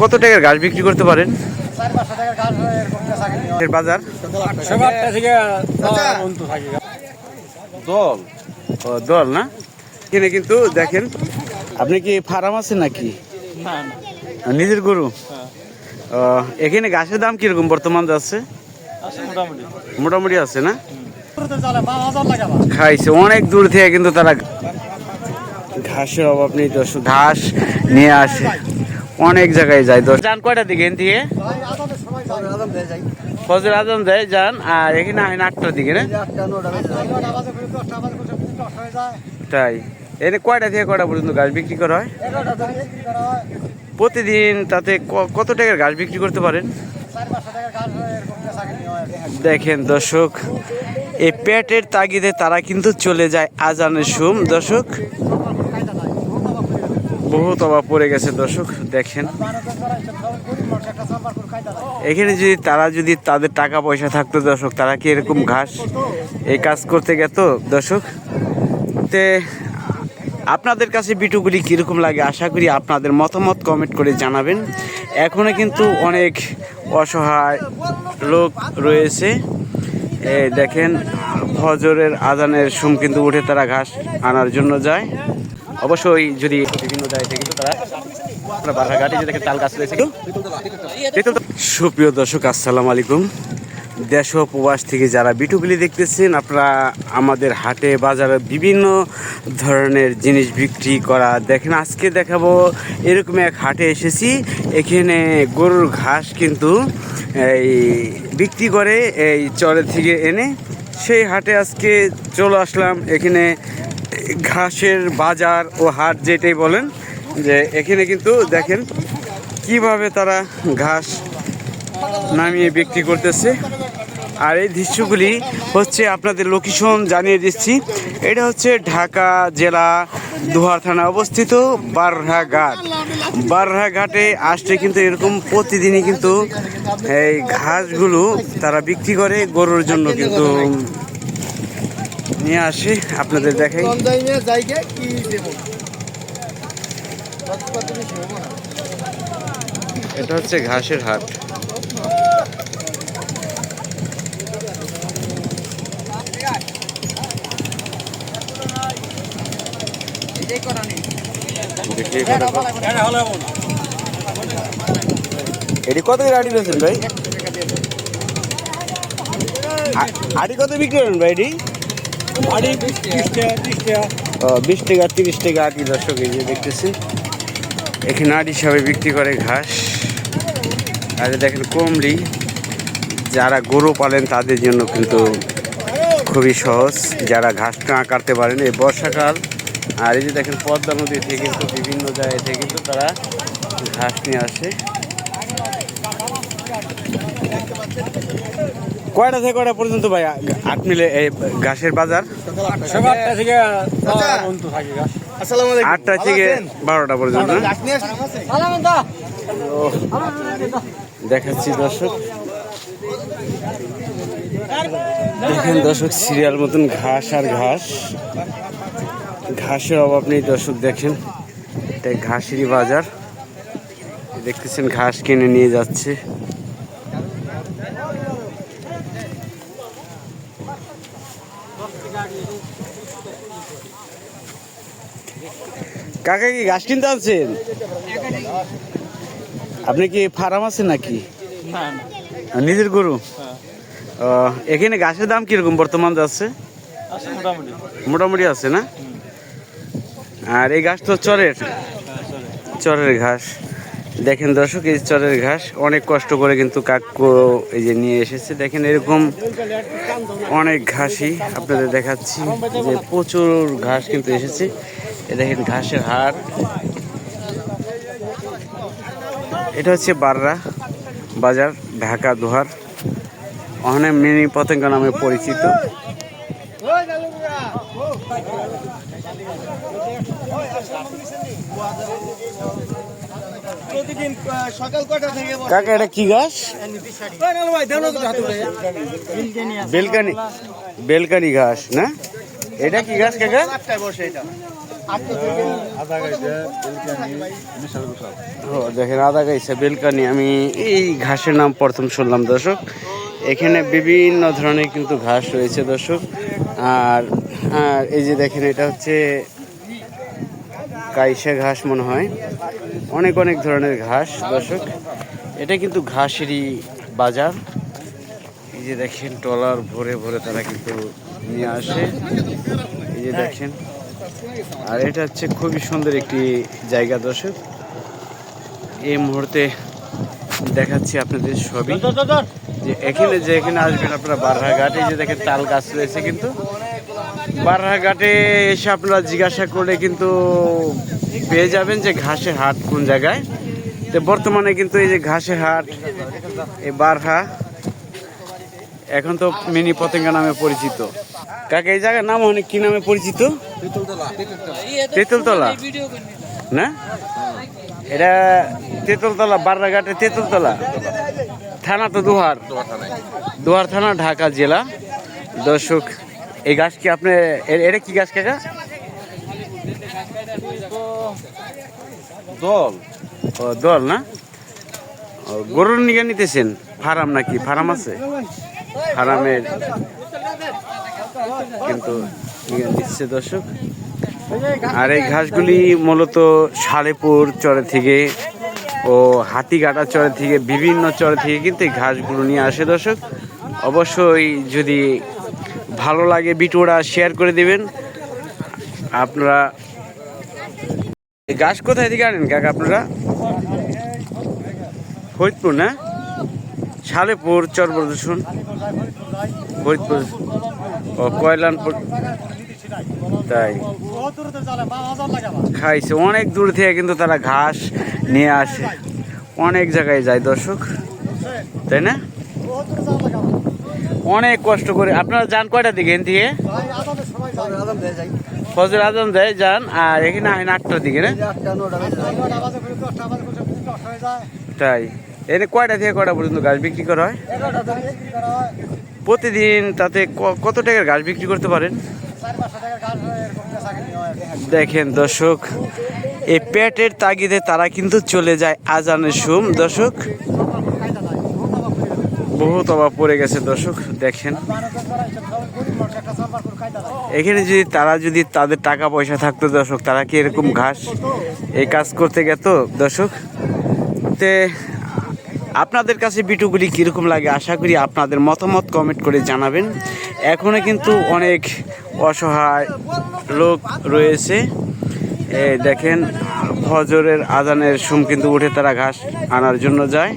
কত টাকার ঘাস বিক্রি করতে পারেন? গাছ কিনি। এর বাজার? থাকি দল। ও দল না? এখানে কিন্তু দেখেন আপনি কি ফার্ম আছে নাকি? নিজের গরু? হ্যাঁ। এখানে ঘাসের দাম কীরকম বর্তমান যাচ্ছে? আছে মোটামুটি। মোটামুটি আছে না। খাইছে অনেক দূর থেকে কিন্তু তারা ঘাসের অভাব নেই দশ ঘাস নিয়ে আসে। অনেক জায়গায় যায় যান কয়টা দিকে এখান যাই। ফজর আজম দেয় যান, আর এখানে হয় না আটটার দিকে, না। তাই এনে কয়টা থেকে কয়টা পর্যন্ত ঘাস বিক্রি করা হয়। প্রতিদিন তাতে কত টাকার ঘাস বিক্রি করতে পারেন গাছ। দেখেন দর্শক, এই পেটের তাগিদে তারা কিন্তু চলে যায় আজানের সুম দর্শক কায়দা নাই। বহুত অভাব হয়ে গেছে। বহুত অভাব পড়ে গেছে দর্শক, দেখেন। এখানে যদি তারা যদি তাদের টাকা পয়সা থাকতো দর্শক, তারা কি এরকম ঘাস এই কাজ করতে গেত দর্শক? তে, আপনাদের কাছে বিটুগুলি কীরকম লাগে? আশা করি আপনাদের মতামত কমেন্ট করে জানাবেন। এখনও কিন্তু অনেক অসহায় লোক রয়েছে। দেখেন, ফজরের আজানের সুম কিন্তু উঠে তারা ঘাস আনার জন্য যায়। অবশ্যই যদি বিভিন্ন সুপ্রিয় দর্শক, আসসালামু আলাইকুম। দেশ ও প্রবাস থেকে যারা বিটুগুলি দেখতেছেন, আপনারা আমাদের হাটে, বাজারে বিভিন্ন ধরনের জিনিস বিক্রি করা দেখেন। আজকে দেখাবো এরকম এক হাটে এসেছি। এখানে গরুর ঘাস কিন্তু এই বিক্রি করে, এই চরের থেকে এনে সেই হাটে আজকে চলে আসলাম। এখানে ঘাসের বাজার ও হাট যেটাই বলেন যে এখানে কিন্তু দেখেন কীভাবে তারা ঘাস নামিয়ে বিক্রি করতেছে। আর এই দৃশ্যগুলি হচ্ছে আপনাদের লোকেশন জানিয়ে দিচ্ছি। এটা হচ্ছে ঢাকা জেলা দুহার থানা অবস্থিত বারহাঘাট। বারহাঘাটে আসলে কিন্তু এরকম প্রতিদিনই কিন্তু এই ঘাসগুলো তারা বিক্রি করে, গরুর জন্য কিন্তু নিয়ে আসে। আপনাদের দেখাই। এটা হচ্ছে ঘাসের হাট। এটি কত করে আটি পেয়েছেন ভাই? আটি কত বিক্রি করেন ভাই এটি? বিশ টাকা ত্রিশ টাকা। ও, বিশ টাকা তিরিশ টাকা আটি দর্শক এই যে দেখতেছি। এখানে আট হিসাবে বিক্রি করে ঘাস। আর দেখেন কমলি যারা গরু পালেন তাদের জন্য কিন্তু খুবই সহজ। যারা ঘাস না কাটতে পারেন এই বর্ষাকাল আর এই যে দেখেন পদ্মা নদী থেকে কিন্তু বিভিন্ন জায়গা থেকে কিন্তু তারা ঘাস নিয়ে আসে। কয়টা থেকে কয়টা পর্যন্ত ভাই আট মিলে এই ঘাসের বাজার? থেকে বন্ধু থাকি আটটা থেকে বারোটা পর্যন্ত? দেখাচ্ছি দর্শক। দেখেন দর্শক সিরিয়াল মতন ঘাস আর ঘাস। ঘাসের অভাব নেই দর্শক দেখেন। এটা ঘাসেরই বাজার। দেখতেছেন ঘাস কিনে নিয়ে যাচ্ছে। কাকা কি ঘাস কিনতে আনছেন? আপনি কি ফার্ম আছে নাকি? না নিজের গরু? হ্যাঁ এখানে ঘাসের দাম কীরকম বর্তমান যাচ্ছে? মোটামুটি। মোটামুটি আছে না? আর এই ঘাস তো চরের। হ্যাঁ চরের ঘাস। দেখেন দর্শক এই চরের ঘাস অনেক কষ্ট করে কিন্তু কাকু এই যে নিয়ে এসেছে। দেখেন এরকম অনেক ঘাসই আপনাদের দেখাচ্ছি যে প্রচুর ঘাস কিন্তু এসেছে। এ দেখেন ঘাসের হাট এটা হচ্ছে বাররা বাজার ঢাকা দোহার। অনেক মিনি পতঙ্গ নামে পরিচিত? কাকা এটা কি ঘাস? বেলকানি বেলকানি ঘাস না? এটা কি ঘাস কাকা? বসে এটা। দেখেন আদা গাইছে, বেলকানি। আমি এই ঘাসের নাম প্রথম শুনলাম, দর্শক। এখানে বিভিন্ন ধরনের কিন্তু ঘাস রয়েছে, দর্শক। আর আর এই যে দেখেন, এটা হচ্ছে কাইসা ঘাস মনে হয়। অনেক অনেক ধরনের ঘাস, দর্শক। এটা কিন্তু ঘাসেরই বাজার। এই যে দেখেন টলার ভরে ভরে তারা কিন্তু নিয়ে আসে। এই যে দেখেন আর এটা হচ্ছে খুবই সুন্দর একটি জায়গা দর্শক। এই মুহূর্তে দেখাচ্ছি আপনাদের সবই যে এখানে যে এখানে আসবেন আপনারা বারহা ঘাটে যে দেখেন তাল গাছ রয়েছে কিন্তু। বারহা ঘাটে এসে আপনারা জিজ্ঞাসা করলে কিন্তু পেয়ে যাবেন যে ঘাসের হাট কোন জায়গায়। তো বর্তমানে কিন্তু এই যে ঘাসের হাট এই বারহা এখন তো মিনি পতেঙ্গা নামে পরিচিত। কাকা এই জায়গার নাম অনেক কি নামে পরিচিত? তেঁতুলতলা। না? এটা তেঁতুলতলা বাররাঘাটে তেঁতুলতলা। থানা তো দুহার। দুহার থানা ঢাকা জেলা। দর্শক এই গাছ কি আপনি এটা কি গাছ কাকা? দল। ও দল না? গরুর নিকে নিতেছেন? ফার্ম নাকি? ফার্ম আছে? ফার্মের কিন্তু নিয়ে নিচ্ছে দর্শক। আর এই ঘাসগুলি মূলত সালেপুর চরে থেকে ও হাতিঘাটা চরে থেকে, বিভিন্ন চরে থেকে কিন্তু এই ঘাসগুলো নিয়ে আসে দর্শক। অবশ্যই যদি ভালো লাগে ভিডিওটা শেয়ার করে দিবেন। আপনারা ঘাস কোথায় থেকে আনেন কাকা আপনারা? ফরিদপুর, না? সালেপুর চর প্রদূষণ ফরিদপুর ও কয়লানপুর। তাই। খাইছে। অনেক দূর থেকে কিন্তু তারা ঘাস নিয়ে আসে। অনেক জায়গায় যায় দর্শক। তাই না? অনেক কষ্ট করে। আপনারা যান কয়টা দিকে এখান থেকে দিয়ে? ফজর আজম দেয় যান। আর এখানে আটটার দিকে না? তাই। এনে কয়টা থেকে কয়টা পর্যন্ত ঘাস বিক্রি করা হয়? প্রতিদিন তাতে কত টাকার ঘাস বিক্রি করতে পারেন? গাছ দেখেন দর্শক এই পেটের তাগিদে তারা কিন্তু চলে যায় আজানের সুম। দর্শক বহুত অভাব গেছে পড়ে গেছে দর্শক দেখেন। এখানে যদি তারা যদি তাদের টাকা পয়সা থাকতো দর্শক তারা কি এরকম ঘাস এই কাজ করতে গেত দর্শক? তে আপনাদের কাছে বিটুগুলি কীরকম লাগে আশা করি আপনাদের মতামত কমেন্ট করে জানাবেন। এখনও কিন্তু অনেক অসহায় লোক রয়েছে। দেখেন, ফজরের আজানের সুম কিন্তু উঠে তারা ঘাস আনার জন্য যায়।